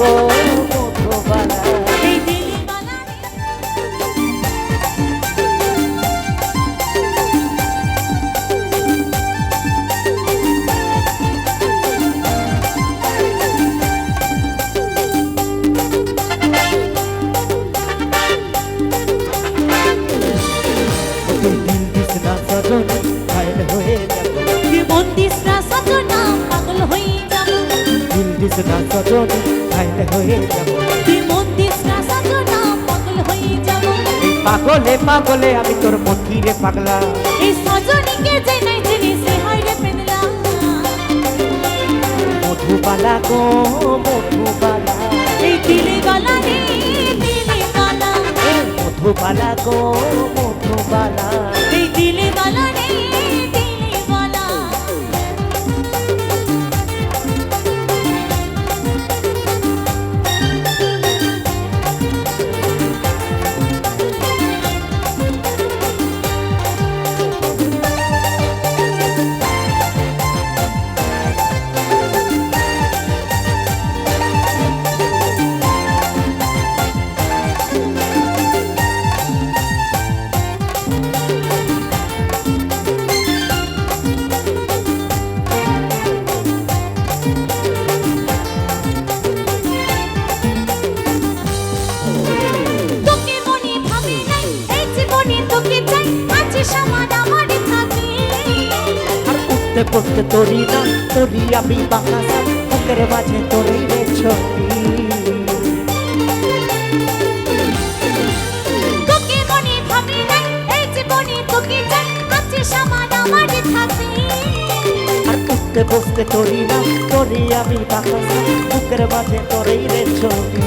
গো Madhubala this না সজন পাগল হয়ে যাব দিল দিস না সজন হয়ে যাব। তুই মন দিস না সজনা পাগল হয়ে যাব। এই পাগলে পাগলে আমি তোর মথিরে পাগলা। এই সজনীকে যে নাই চিনি সে হয় রে পেনলা মধুবালা গো মধুবালা। এই দিলওয়ালা রে দিলওয়ালা মধুবালা গো মধুবালা। এই দিলওয়ালা রে তোরি না তোরি আমি বাঁকাসা বুকের মাঝে তোরি রে ছবি। তোকে মনে ভাবে নাই এই জীবনে তোকে চাই আছে সমান আমার থাকে আর উঠতে বসতে তোরি না তোরি আমি বাঁকাসা বুকের মাঝে তোরি রে ছবি।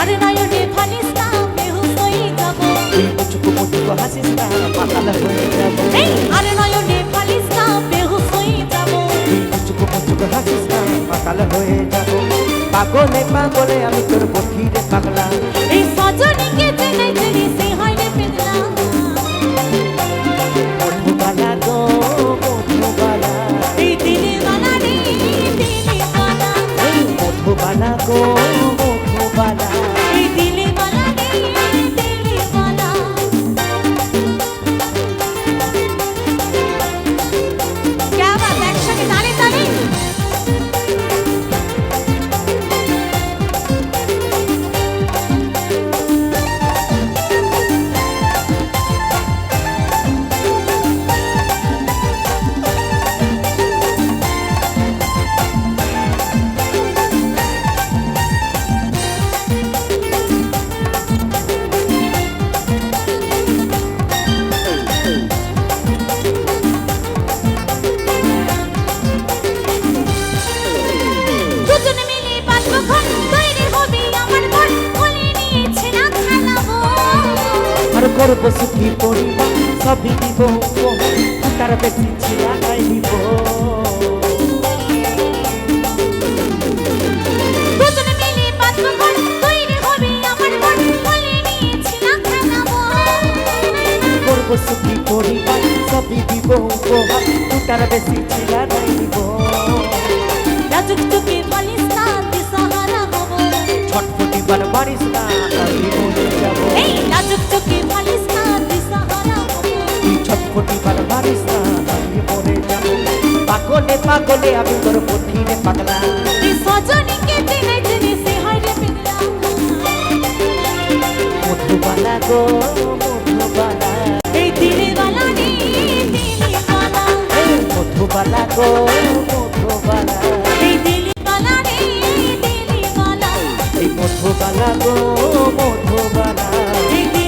আর নয়নে ফালিস না বেহুশ হয়ে যাব। তুই মুচুকু মুচুকু হাসিস না পাতাল হয়ে যাব। পাগলে পাগলে আমি তোর বঠিরে পাগলা। করব সুখী পরিবার সবই দিব তার বেশি ছিলা নাই দিব। করব সুখী পরিবার সবই দিব তার বেশি ছিলা নাই দিব। লাজুক চোখে বলিস না পাগলে পাগলে আমি তোর হয় রে পিগলা মধুবালা গো মধুবালা। এই এই মধুবালা গো মধুবালা। এই দিলওয়ালা এই মধুবালা গো মধু